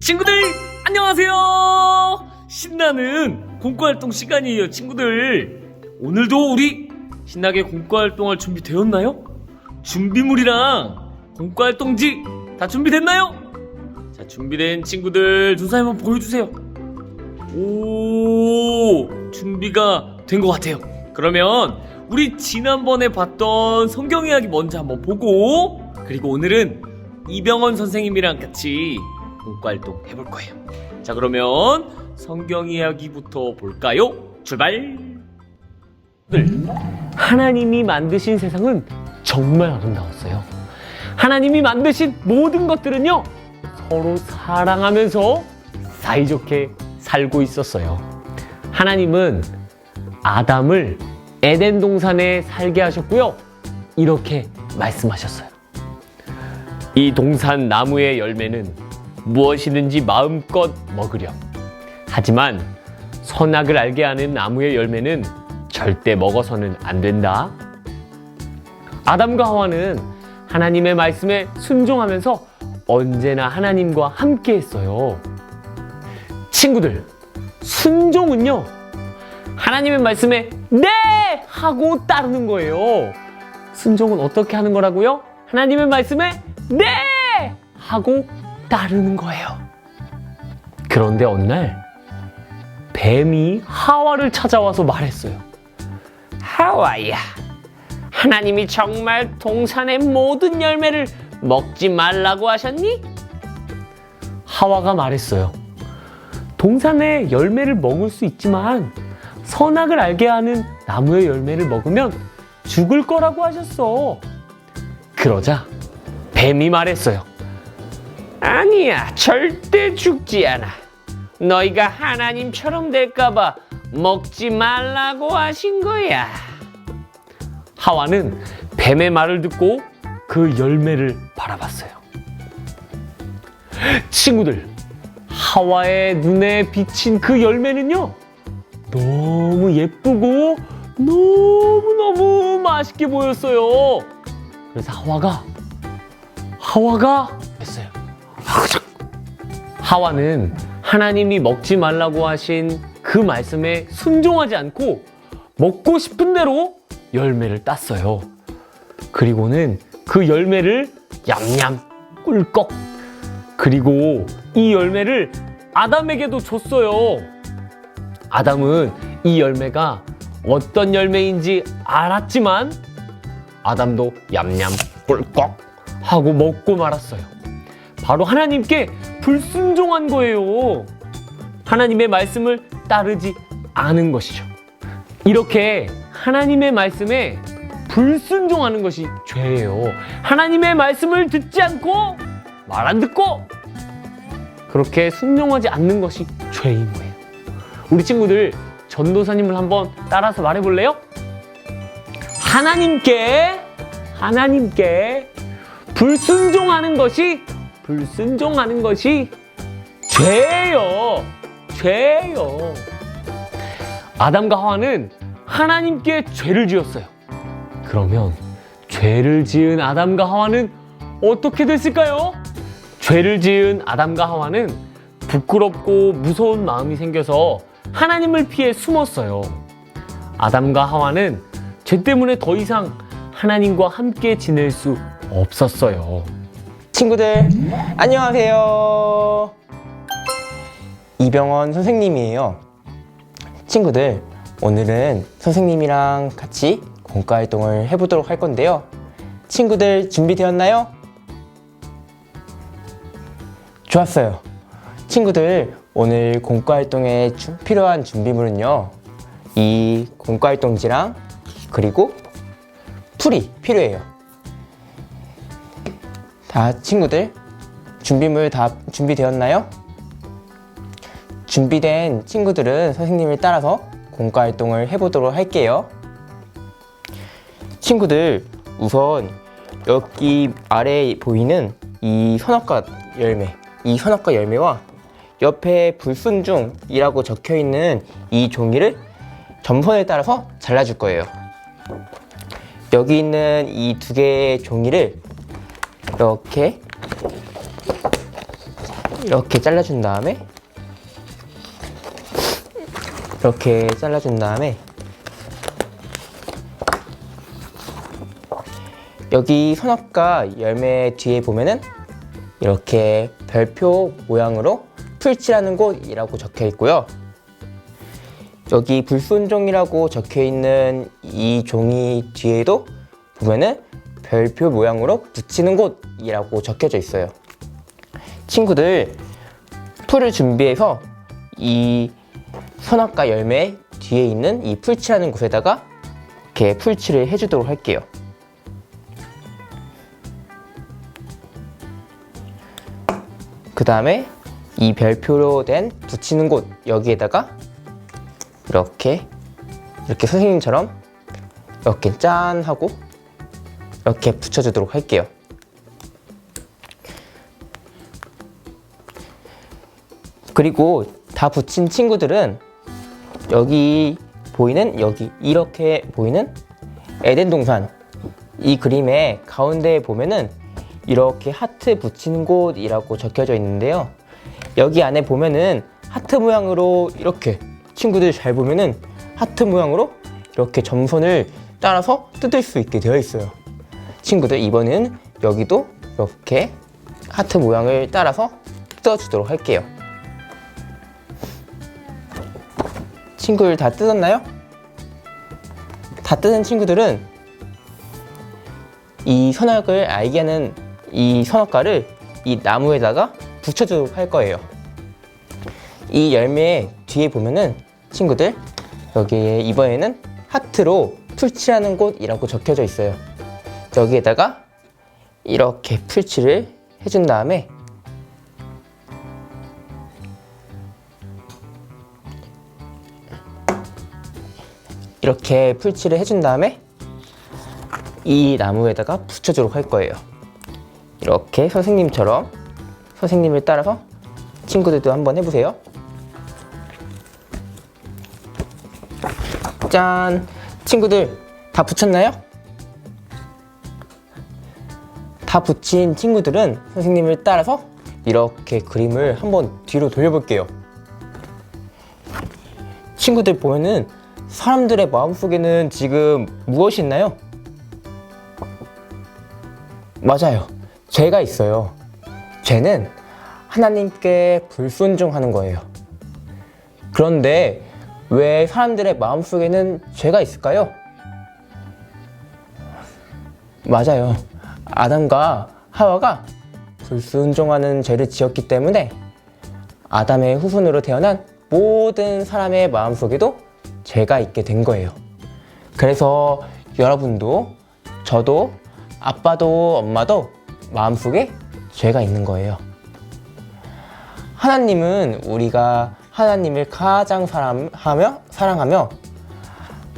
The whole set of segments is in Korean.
친구들 안녕하세요. 신나는 공과 활동 시간이에요, 친구들. 오늘도 우리 신나게 공과 활동할 준비 되었나요? 준비물이랑 공과 활동지 다 준비됐나요? 자, 준비된 친구들 두 사람 한번 보여주세요. 오, 준비가 된 것 같아요. 그러면 우리 지난번에 봤던 성경 이야기 먼저 한번 보고 그리고 오늘은 이병헌 선생님이랑 같이 공과 활동 해볼 거예요. 자, 그러면 성경 이야기부터 볼까요? 출발! 하나님이 만드신 세상은 정말 아름다웠어요. 하나님이 만드신 모든 것들은요, 서로 사랑하면서 사이좋게 살고 있었어요. 하나님은 아담을 에덴 동산에 살게 하셨고요. 이렇게 말씀하셨어요. 이 동산 나무의 열매는 무엇이든지 마음껏 먹으렴. 하지만 선악을 알게 하는 나무의 열매는 절대 먹어서는 안 된다. 아담과 하와는 하나님의 말씀에 순종하면서 언제나 하나님과 함께 했어요. 친구들, 순종은요, 하나님의 말씀에 네! 하고 따르는 거예요. 순종은 어떻게 하는 거라고요? 하나님의 말씀에 네! 하고 따르는 거예요. 그런데 어느 날, 뱀이 하와를 찾아와서 말했어요. 하와야, 하나님이 정말 동산의 모든 열매를 먹지 말라고 하셨니? 하와가 말했어요. 동산의 열매를 먹을 수 있지만 선악을 알게 하는 나무의 열매를 먹으면 죽을 거라고 하셨어. 그러자 뱀이 말했어요. 아니야, 절대 죽지 않아. 너희가 하나님처럼 될까봐 먹지 말라고 하신 거야. 하와는 뱀의 말을 듣고 그 열매를 바라봤어요. 친구들, 하와의 눈에 비친 그 열매는요, 너무 예쁘고 너무너무 맛있게 보였어요. 그래서 하와가, 하와가. 하와는 하나님이 먹지 말라고 하신 그 말씀에 순종하지 않고 먹고 싶은 대로 열매를 땄어요. 그리고는 그 열매를 얌얌 꿀꺽 그리고 이 열매를 아담에게도 줬어요. 아담은 이 열매가 어떤 열매인지 알았지만 아담도 얌얌 꿀꺽 하고 먹고 말았어요. 바로 하나님께 불순종한 거예요. 하나님의 말씀을 따르지 않은 것이죠. 이렇게 하나님의 말씀에 불순종하는 것이 죄예요. 하나님의 말씀을 듣지 않고 말 안 듣고 그렇게 순종하지 않는 것이 죄인 거예요. 우리 친구들 전도사님을 한번 따라서 말해 볼래요? 하나님께 하나님께 불순종하는 것이 불순종하는 것이 죄예요. 죄예요. 아담과 하와는 하나님께 죄를 지었어요. 그러면 죄를 지은 아담과 하와는 어떻게 됐을까요? 죄를 지은 아담과 하와는 부끄럽고 무서운 마음이 생겨서 하나님을 피해 숨었어요. 아담과 하와는 죄 때문에 더 이상 하나님과 함께 지낼 수 없었어요. 친구들 안녕하세요. 이병헌 선생님이에요. 친구들 오늘은 선생님이랑 같이 공과 활동을 해보도록 할 건데요. 친구들 준비되었나요? 좋았어요. 친구들 오늘 공과 활동에 주- 필요한 준비물은요. 이 공과 활동지랑 그리고 풀이 필요해요. 다 친구들 준비물 다 준비되었나요? 준비된 친구들은 선생님을 따라서 공과 활동을 해보도록 할게요. 친구들 우선 여기 아래에 보이는 이 선악과 열매, 이 선악과 열매와 옆에 불순종이라고 적혀 있는 이 종이를 점선에 따라서 잘라줄 거예요. 여기 있는 이 두 개의 종이를 이렇게. 이렇게 잘라준 다음에. 이렇게 잘라준 다음에. 여기 선악과 열매 뒤에 보면은 이렇게 별표 모양으로 풀칠하는 곳이라고 적혀 있고요. 여기 불순종이라고 적혀 있는 이 종이 뒤에도 보면은 별표 모양으로 붙이는 곳이라고 적혀져 있어요. 친구들 풀을 준비해서 이 선악과 열매 뒤에 있는 이 풀칠하는 곳에다가 이렇게 풀칠을 해주도록 할게요. 그 다음에 이 별표로 된 붙이는 곳 여기에다가 이렇게 이렇게 선생님처럼 이렇게 짠 하고 이렇게 붙여주도록 할게요. 그리고 다 붙인 친구들은 여기 보이는 여기 이렇게 보이는 에덴 동산 이 그림의 가운데에 보면은 이렇게 하트 붙이는 곳이라고 적혀져 있는데요. 여기 안에 보면은 하트 모양으로 이렇게 친구들 잘 보면은 하트 모양으로 이렇게 점선을 따라서 뜯을 수 있게 되어 있어요. 친구들 이번에는 여기도 이렇게 하트 모양을 따라서 뜯어주도록 할게요. 친구들 다 뜯었나요? 다 뜯은 친구들은 이 선악을 알게 하는 이 선악과를 이 나무에다가 붙여주도록 할 거예요. 이 열매 뒤에 보면은 친구들 여기에 이번에는 하트로 풀칠하는 곳이라고 적혀져 있어요. 여기에다가 이렇게 풀칠을 해준 다음에 이렇게 풀칠을 해준 다음에 이 나무에다가 붙여주도록 할 거예요. 이렇게 선생님처럼 선생님을 따라서 친구들도 한번 해보세요. 짠! 친구들 다 붙였나요? 다 붙인 친구들은 선생님을 따라서 이렇게 그림을 한번 뒤로 돌려볼게요. 친구들 보면은 사람들의 마음속에는 지금 무엇이 있나요? 맞아요. 죄가 있어요. 죄는 하나님께 불순종하는 거예요. 그런데 왜 사람들의 마음속에는 죄가 있을까요? 맞아요. 아담과 하와가 불순종하는 죄를 지었기 때문에 아담의 후손으로 태어난 모든 사람의 마음속에도 죄가 있게 된 거예요. 그래서 여러분도 저도 아빠도 엄마도 마음속에 죄가 있는 거예요. 하나님은 우리가 하나님을 가장 사랑하며, 사랑하며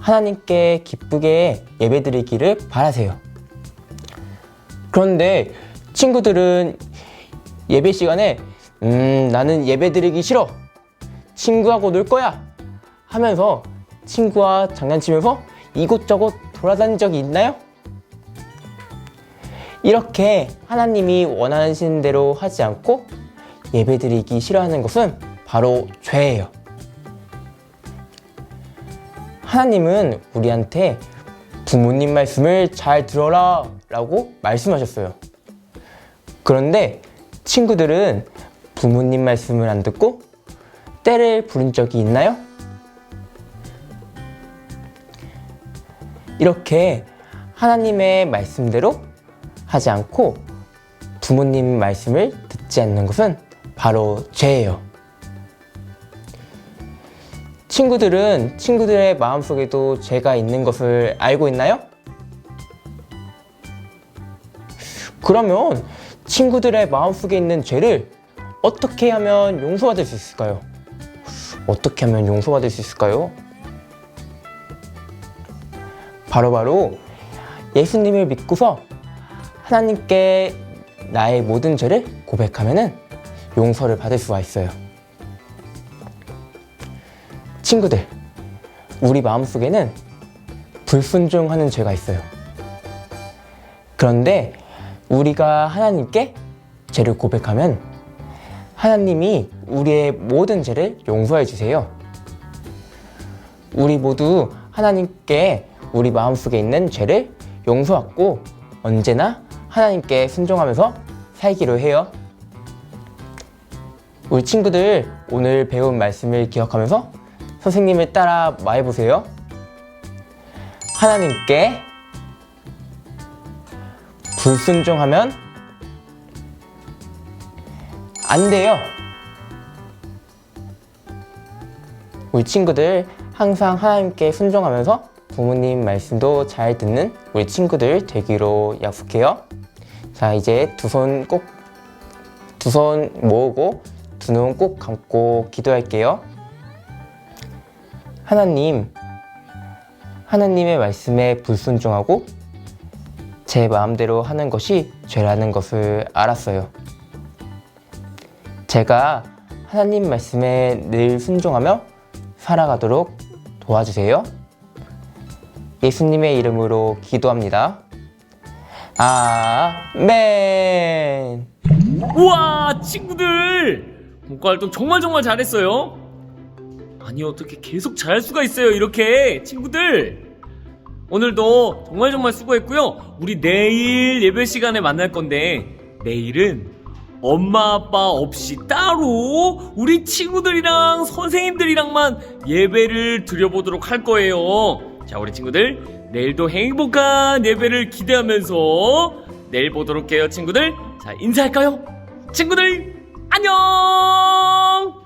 하나님께 기쁘게 예배드리기를 바라세요. 그런데 친구들은 예배 시간에 음, 나는 예배 드리기 싫어. 친구하고 놀 거야. 하면서 친구와 장난치면서 이곳저곳 돌아다닌 적이 있나요? 이렇게 하나님이 원하시는 대로 하지 않고 예배 드리기 싫어하는 것은 바로 죄예요. 하나님은 우리한테 부모님 말씀을 잘 들어라 라고 말씀하셨어요. 그런데 친구들은 부모님 말씀을 안 듣고 때를 부른 적이 있나요? 이렇게 하나님의 말씀대로 하지 않고 부모님 말씀을 듣지 않는 것은 바로 죄예요. 친구들은 친구들의 마음속에도 죄가 있는 것을 알고 있나요? 그러면 친구들의 마음속에 있는 죄를 어떻게 하면 용서받을 수 있을까요? 어떻게 하면 용서받을 수 있을까요? 바로 바로 예수님을 믿고서 하나님께 나의 모든 죄를 고백하면은 용서를 받을 수가 있어요. 친구들, 우리 마음속에는 불순종하는 죄가 있어요. 그런데 우리가 하나님께 죄를 고백하면 하나님이 우리의 모든 죄를 용서해 주세요. 우리 모두 하나님께 우리 마음속에 있는 죄를 용서하고 언제나 하나님께 순종하면서 살기로 해요. 우리 친구들 오늘 배운 말씀을 기억하면서 선생님을 따라 말해보세요. 하나님께 불순종하면 안 돼요. 우리 친구들 항상 하나님께 순종하면서 부모님 말씀도 잘 듣는 우리 친구들 되기로 약속해요. 자, 이제 두 손 꼭, 두 손 모으고 두 눈 꼭 감고 기도할게요. 하나님, 하나님의 말씀에 불순종하고 제 마음대로 하는 것이 죄라는 것을 알았어요. 제가 하나님 말씀에 늘 순종하며 살아가도록 도와주세요. 예수님의 이름으로 기도합니다. 아멘. 우와 친구들 문과 활동 정말 정말 잘했어요 아니 어떻게 계속 잘할 수가 있어요 이렇게 친구들 오늘도 정말 정말 수고했고요. 우리 내일 예배 시간에 만날 건데 내일은 엄마 아빠 없이 따로 우리 친구들이랑 선생님들이랑만 예배를 드려보도록 할 거예요. 자 우리 친구들 내일도 행복한 예배를 기대하면서 내일 보도록 해요 친구들. 자 인사할까요? 친구들 안녕